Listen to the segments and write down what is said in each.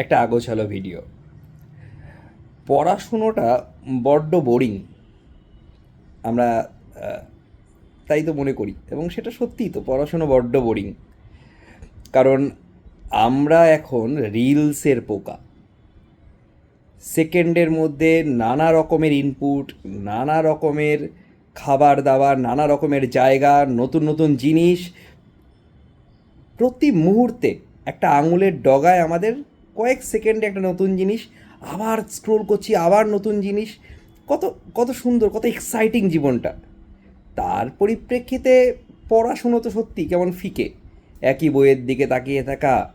একটা আগোছালো ভিডিও পড়াশুনোটা বড্ড বোরিং আমরা তাই তো মনে করি। এবং সেটা সত্যিই তো, পড়াশুনো বড্ড বোরিং কারণ আমরা এখন রিলসের পোকা। সেকেন্ডের মধ্যে নানা রকমের ইনপুট নানা রকমের খাবার দাবার নানা রকমের জায়গা, নতুন নতুন জিনিস। প্রতি মুহূর্তে একটা আঙুলের ডগায় আমাদের কয়েক সেকেন্ডে একটা নতুন জিনিস, আবার স্ক্রোল করছি, আবার নতুন জিনিস। কত কত সুন্দর, কত এক্সাইটিং জীবনটা। তার পরিপ্রেক্ষিতে পড়াশুনো তো সত্যি, কেমন ফিকে। একই বইয়ের দিকে তাকিয়ে থাকা,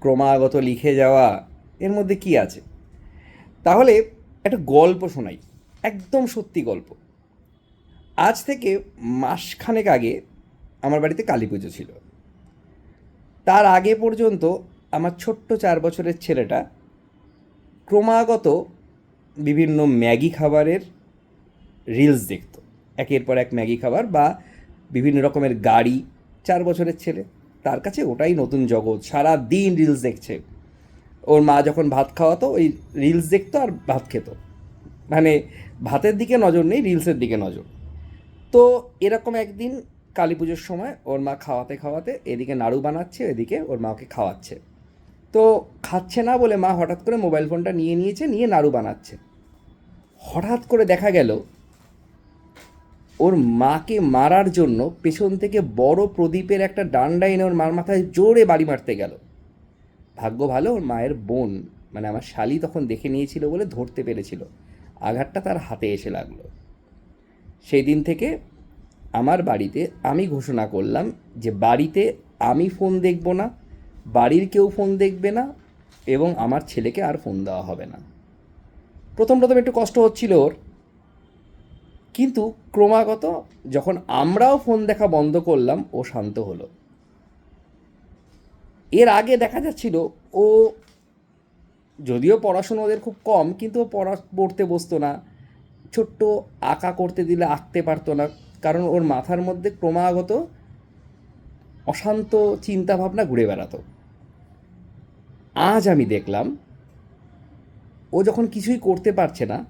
ক্রমাগত লিখে যাওয়া, এর মধ্যে কি আছে? তাহলে একটা গল্প শোনাই, একদম সত্যি গল্প। আজ থেকে মাসখানেক আগে আমার বাড়িতে কালী পুজো ছিল। তার আগে পর্যন্ত আমার ছোট্ট চার বছরের ছেলেটা ক্রমাগত বিভিন্ন ম্যাগি খাবারের রিলস দেখতো। একের পর এক ম্যাগি খাবার বা বিভিন্ন রকমের গাড়ি। চার বছরের ছেলে, তার কাছে ওটাই নতুন জগৎ। সারা দিন রিলস দেখছে। ওর মা যখন ভাত খাওয়াতো, ওই রিলস দেখতো আর ভাত খেত। মানে ভাতের দিকে নজর নেই রিলসের দিকে নজর। তো এরকম একদিন কালী পুজোর সময় ওর মা খাওয়াতে খাওয়াতে এদিকে নাড়ু বানাচ্ছে এদিকে ওর মা ওকে খাওয়াচ্ছে। তো খাচ্ছে না বলে মা হঠাৎ করে মোবাইল ফোনটা নিয়ে নিয়েছে, নিয়ে নাড়ু বানাচ্ছে। হঠাৎ করে দেখা গেল, ওর মাকে মারার জন্য পেছন থেকে বড় প্রদীপের একটা ডান্ডা এনে ওর মার মাথায় জোরে বাড়ি মারতে গেল। ভাগ্য ভালো ওর মায়ের বোন মানে আমার শালি তখন দেখে নিয়েছিল বলে ধরতে পেরেছিল। আঘাতটা তার হাতে এসে লাগল। সেই দিন থেকে আমার বাড়িতে আমি ঘোষণা করলাম যে বাড়িতে আমি ফোন দেখব না বাড়ির কেউ ফোন দেখবে না এবং আমার ছেলেকে আর ফোন দেওয়া হবে না। প্রথম প্রথম একটু কষ্ট হচ্ছিল ওর। কিন্তু ক্রমাগত যখন আমরাও ফোন দেখা বন্ধ করলাম, ও শান্ত হলো। এর আগে দেখা যাচ্ছিল, ও যদিও পড়াশুনো ওদের খুব কম, কিন্তু ও পড়া, পড়তে বসতো না। ছোট্ট আঁকা করতে দিলে আঁকতে পারতো না, কারণ ওর মাথার মধ্যে ক্রমাগত অশান্ত চিন্তাভাবনা ঘুরে বেড়াতো। আজ আমি দেখলাম, ও যখন কিছুই করতে পারছে না,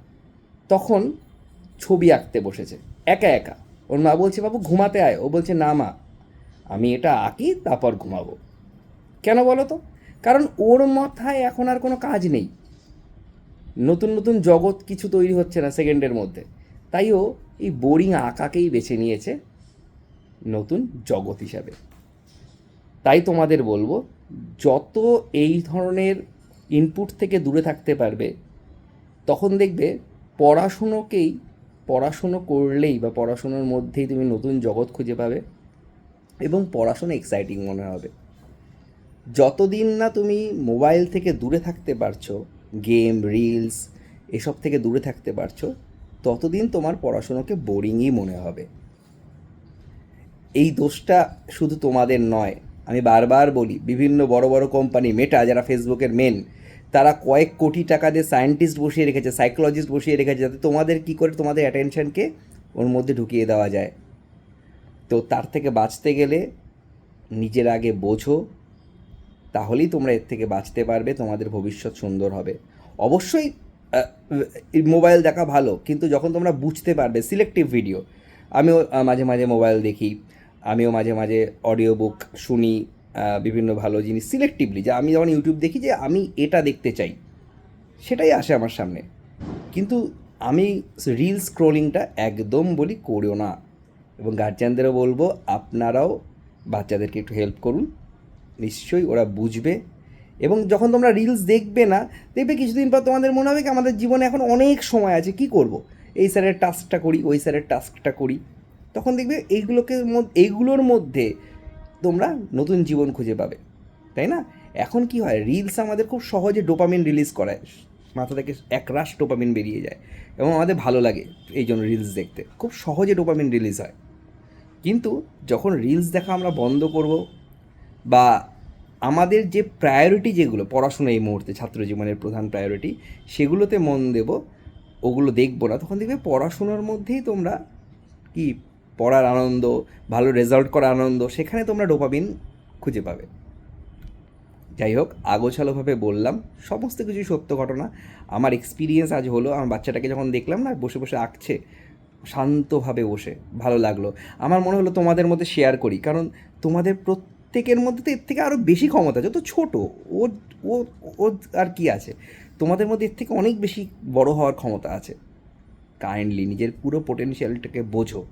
তখন ছবি আঁকতে বসেছে। একা একা। ওর মা বলছে, বাবু, ঘুমাতে আয়। ও বলছে, না মা, আমি এটা আঁকি, তারপর ঘুমাবো। কেন বলো তো? কারণ ওর মাথায় এখন আর কোনো কাজ নেই। নতুন নতুন জগৎ কিছু তৈরি হচ্ছে না সেকেন্ডের মধ্যে। তাই ও এই বোরিং আঁকাকেই বেছে নিয়েছে নতুন জগৎ হিসাবে। তাই তোমাদের বলব, যত এই ধরনের ইনপুট থেকে দূরে থাকতে পারবে, তখন দেখবে পড়াশুনোকেই, পড়াশুনো করলেই বা পড়াশুনোর মধ্যেই তুমি নতুন জগৎ খুঁজে পাবে এবং পড়াশুনো এক্সাইটিং মনে হবে। যতদিন না তুমি মোবাইল থেকে দূরে থাকতে পারছ গেম রিলস এসব থেকে দূরে থাকতে পারছ, ততদিন তোমার পড়াশুনোকে বোরিংই মনে হবে। এই দোষটা শুধু তোমাদের নয় আমি বারবার বলি, বিভিন্ন বড় বড় কোম্পানি মেটা যারা ফেসবুকের মেন তারা কয়েক কোটি টাকা দিয়ে সায়েন্টিস্ট বসিয়ে রেখেছে সাইকোলজিস্ট বসিয়ে রেখেছে, যাতে তোমাদের কী করে তোমাদের অ্যাটেনশনকে ওর মধ্যে ঢুকিয়ে দেওয়া যায়। তো তার থেকে বাঁচতে গেলে নিজের আগে বোঝো, তাহলেই তোমরা এর থেকে বাঁচতে পারবে, তোমাদের ভবিষ্যৎ সুন্দর হবে। অবশ্যই মোবাইল দেখা ভালো, কিন্তু যখন তোমরা বুঝতে পারবে সিলেক্টিভ ভিডিও আমিও মাঝে মাঝে মোবাইল দেখি। আমিও মাঝে মাঝে অডিও বুক শুনি বিভিন্ন ভালো জিনিস সিলেক্টিভলি যে আমি যখন ইউটিউব দেখি যে আমি এটা দেখতে চাই, সেটাই আসে আমার সামনে। কিন্তু আমি রিল স্ক্রোলিংটা একদম বলি করিও না। এবং গার্জিয়ানদেরও বলব, আপনারাও বাচ্চাদেরকে একটু হেল্প করুন। নিশ্চয়ই ওরা বুঝবে। এবং যখন তোমরা রিলস দেখবে না, দেখবে কিছুদিন পর তোমাদের মনে হবে কি আমাদের জীবনে এখন অনেক সময় আছে, কি করব? এই স্যারের টাস্কটা করি, ওই স্যারের টাস্কটা করি। তখন দেখবে এইগুলোকে এইগুলোর মধ্যে তোমরা নতুন জীবন খুঁজে পাবে, তাই না? এখন কি হয়? রিলস আমাদের খুব সহজে ডোপামিন রিলিজ করায়। মাথা থেকে একরাশ ডোপামিন বেরিয়ে যায় এবং আমাদের ভালো লাগে এই জন্য রিলস দেখতে। খুব সহজে ডোপামিন রিলিজ হয়। কিন্তু যখন রিলস দেখা আমরা বন্ধ করব বা আমাদের যে প্রায়োরিটি যেগুলো, পড়াশোনা এই মুহূর্তে ছাত্র জীবনের প্রধান প্রায়োরিটি সেগুলোতে মন দেব, ওগুলো দেখব না, তখন দেখবে পড়াশোনার মধ্যেই তোমরা কি পড়ার আনন্দ, ভালো রেজাল্ট করার আনন্দ, সেখানে তোমরা ডোপামিন খুঁজে পাবে। যাই হোক, আগোছালোভাবে বললাম, সমস্ত কিছু সত্য ঘটনা। আমার এক্সপিরিয়েন্স আজ হলো, আমার বাচ্চাটাকে যখন দেখলাম না, বসে বসে আঁকছে, শান্তভাবে বসে, ভালো লাগল। আমার মনে হলো তোমাদের মধ্যে শেয়ার করি, কারণ তোমাদের প্রত্যেকের মধ্যে তো এর থেকে আরও বেশি ক্ষমতা যত ছোট, ও ও ও আর কি আছে? তোমাদের মধ্যে এর থেকে অনেক বেশি বড় হওয়ার ক্ষমতা আছে। কাইন্ডলি নিজের পুরো পোটেনশিয়ালটাকে বোঝো।